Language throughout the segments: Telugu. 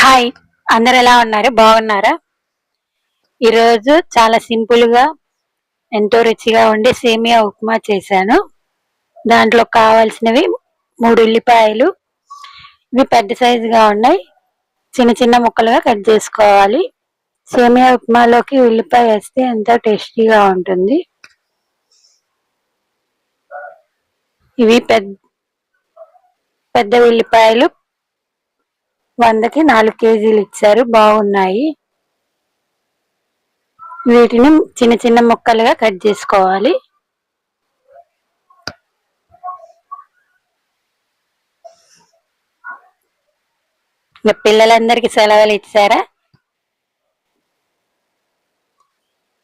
హాయ్ అందరు ఎలా ఉన్నారు? బాగున్నారా? ఈరోజు చాలా సింపుల్గా ఎంతో రుచిగా ఉండే సేమియా ఉప్మా చేశాను. దాంట్లో కావాల్సినవి మూడు ఉల్లిపాయలు. ఇవి పెద్ద సైజుగా ఉన్నాయి. చిన్న చిన్న ముక్కలుగా కట్ చేసుకోవాలి. సేమియా ఉప్మాలోకి ఉల్లిపాయ వేస్తే ఎంతో టేస్టీగా ఉంటుంది. ఇవి పెద్ద పెద్ద ఉల్లిపాయలు వందకి నాలుగు కేజీలు ఇచ్చారు. బాగున్నాయి. వీటిని చిన్న చిన్న ముక్కలుగా కట్ చేసుకోవాలి. ఇంకా పిల్లలందరికీ సెలవులు ఇచ్చారా?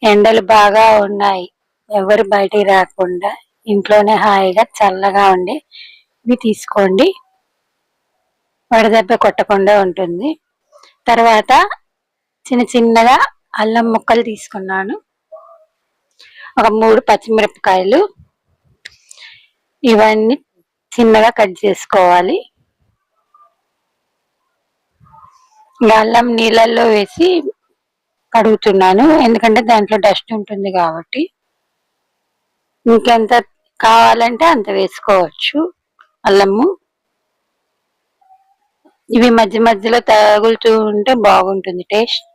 ఎండలు బాగా ఉన్నాయి. ఎవరు బయటికి రాకుండా ఇంట్లోనే హాయిగా చల్లగా ఉండి ఇవి తీసుకోండి. వడదెబ్బ కొట్టకుండా ఉంటుంది. తర్వాత చిన్న చిన్నగా అల్లం ముక్కలు తీసుకున్నాను. ఒక మూడు పచ్చిమిరపకాయలు. ఇవన్నీ చిన్నగా కట్ చేసుకోవాలి. అల్లం నీళ్ళల్లో వేసి కడుగుతున్నాను. ఎందుకంటే దాంట్లో డస్ట్ ఉంటుంది కాబట్టి. ఇంకెంత కావాలంటే అంత వేసుకోవచ్చు అల్లము. ఇవి మధ్య మధ్యలో తగులుతూ ఉంటే బాగుంటుంది టేస్ట్.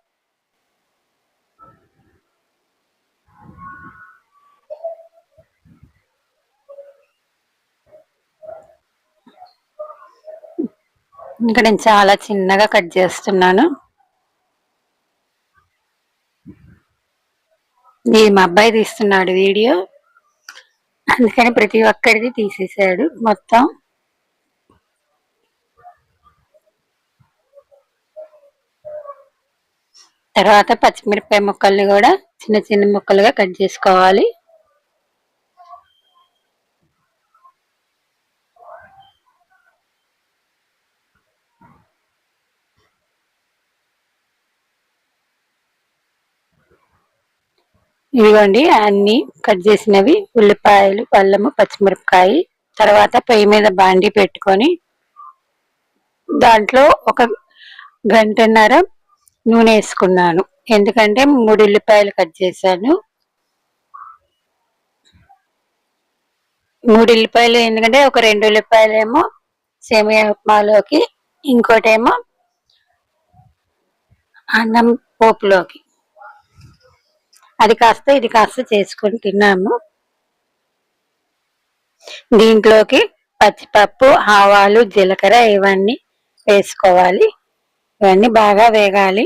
ఇంకా నేను చాలా చిన్నగా కట్ చేస్తున్నాను. ఇది మా అబ్బాయి తీస్తున్నాడు వీడియో. అందుకని ప్రతి ఒక్కరిది తీసేసాడు మొత్తం. తర్వాత పచ్చిమిరపకాయ ముక్కల్ని కూడా చిన్న చిన్న ముక్కలుగా కట్ చేసుకోవాలి. ఇదిగోండి అన్ని కట్ చేసినవి ఉల్లిపాయలు పళ్ళము పచ్చిమిరపకాయ. తర్వాత పొయ్యి మీద బాండి పెట్టుకొని దాంట్లో ఒక గంటన్నర నూనె వేసుకున్నాను. ఎందుకంటే మూడు ఉల్లిపాయలు కట్ చేశాను. మూడు ఉల్లిపాయలు ఎందుకంటే ఒక రెండు ఉల్లిపాయలు ఏమో సేమియా ఉప్మాలోకి ఇంకోటేమో అన్నం పోపులోకి. అది కాస్త ఇది కాస్త చేసుకొని తిన్నాము. దీంట్లోకి పచ్చిపప్పు ఆవాలు జీలకర్ర ఇవన్నీ వేసుకోవాలి. ఇవన్నీ బాగా వేగాలి.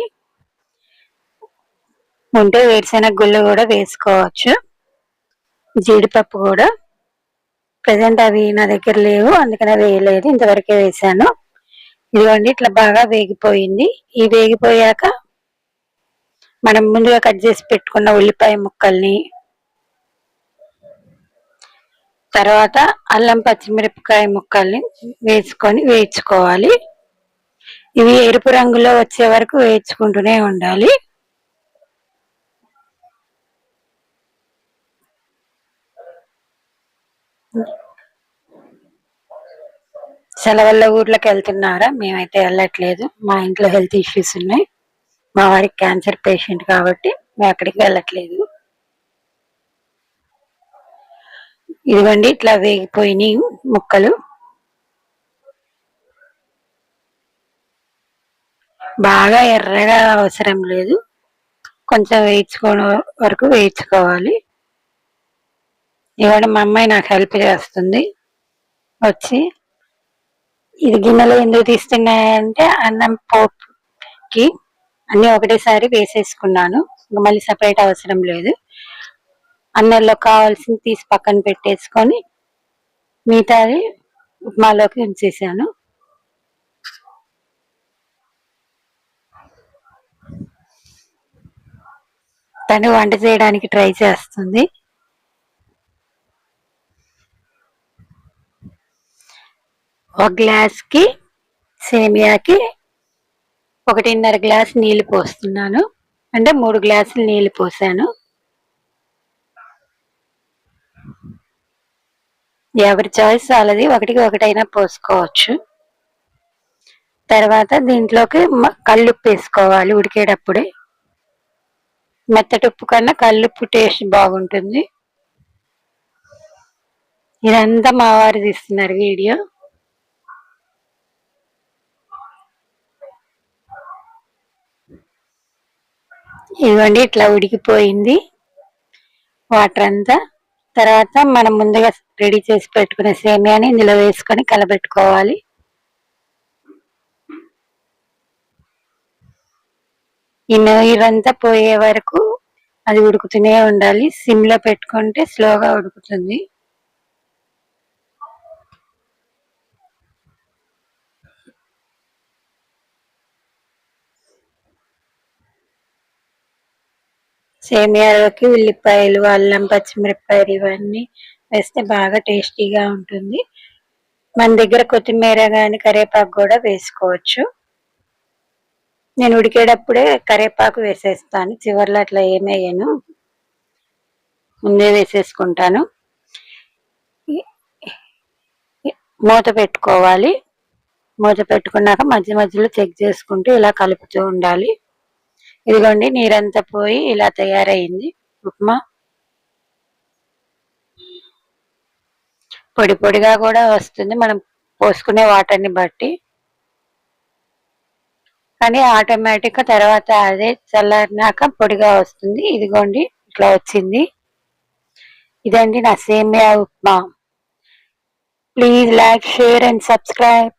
ఉంటే వేరుశెనగ గుళ్ళు కూడా వేసుకోవచ్చు. జీడిపప్పు కూడా. ప్రజెంట్ అవి నా దగ్గర లేవు అందుకనే వేయలేదు. ఇంతవరకే వేసాను ఇదిగోండి ఇట్లా బాగా వేగిపోయింది. ఈ వేగిపోయాక మనం ముందుగా కట్ చేసి పెట్టుకున్న ఉల్లిపాయ ముక్కల్ని తర్వాత అల్లం పచ్చిమిరపకాయ ముక్కల్ని వేసుకొని వేయించుకోవాలి. ఇవి ఎరుపు రంగులో వచ్చే వరకు వేయించుకుంటూనే ఉండాలి. సెలవుల్లో ఊర్లోకి వెళ్తున్నారా? మేమైతే వెళ్ళట్లేదు. మా ఇంట్లో హెల్త్ ఇష్యూస్ ఉన్నాయి. మా వారికి క్యాన్సర్ పేషెంట్ కాబట్టి మేము అక్కడికి వెళ్ళట్లేదు. ఇదిగోండి ఇట్లా వేగిపోయినాయి ముక్కలు. బాగా ఎర్రగా అవసరం లేదు. కొంచెం వేయించుకోవడం వరకు వేయించుకోవాలి. ఇవాళ మా అమ్మాయి నాకు హెల్ప్ చేస్తుంది. వచ్చి ఇది గిన్నెలు ఎందుకు తీస్తున్నాయంటే అన్నం పోపుకి అన్ని ఒకటేసారి వేసేసుకున్నాను. మళ్ళీ సపరేట్ అవసరం లేదు. అన్నంలో కావాల్సింది తీసి పక్కన పెట్టేసుకొని మిగతాది ఉప్మాలోకి ఉంచేసాను. తను వంట చేయడానికి ట్రై చేస్తుంది. ఒక గ్లాస్కి సేమియాకి ఒకటిన్నర గ్లాస్ నీళ్ళు పోస్తున్నాను. అంటే మూడు గ్లాసులు నీళ్ళు పోసాను. ఎవరి చాయిస్ వాళ్ళది ఒకటికి ఒకటైనా పోసుకోవచ్చు. తర్వాత దీంట్లోకి కళ్ళుప్పు వేసుకోవాలి ఉడికేటప్పుడే. మెత్తటి ఉప్పు కన్నా కల్లుప్పు టేస్ట్ బాగుంటుంది. ఇదంతా మా వారు తీస్తున్నారు వీడియో. ఇదిగోండి ఇట్లా ఉడికిపోయింది వాటర్ అంతా. తర్వాత మనం ముందుగా రెడీ చేసి పెట్టుకునే సేమియాని ఇందులో వేసుకొని కలబెట్టుకోవాలి. ఈ నీరంతా పోయే వరకు అది ఉడుకుతూనే ఉండాలి. సిమ్లో పెట్టుకుంటే స్లోగా ఉడుకుతుంది. సేమియాలోకి ఉల్లిపాయలు అల్లం పచ్చిమిరపకాయలు ఇవన్నీ వేస్తే బాగా టేస్టీగా ఉంటుంది. మన దగ్గర కొత్తిమీర కానీ కరివేపాకు కూడా వేసుకోవచ్చు. నేను ఉడికేటప్పుడే కరివేపాకు వేసేస్తాను. చివర్లో అట్లా ఏమేయను ముందే వేసేసుకుంటాను. మూత పెట్టుకోవాలి. మూత పెట్టుకున్నాక మధ్య మధ్యలో చెక్ చేసుకుంటూ ఇలా కలుపుతూ ఉండాలి. ఇదిగోండి నీరంతా పోయి ఇలా తయారైంది. ఉప్మా. పొడి పొడిగా కూడా వస్తుంది. మనం పోసుకునే వాటర్ని బట్టి. కానీ ఆటోమేటిక్ తర్వాత అదే చల్లారినాక పొడిగా వస్తుంది. ఇదిగోండి ఇట్లా వచ్చింది. ఇదండి నా సేమియా upma. Please like share and subscribe.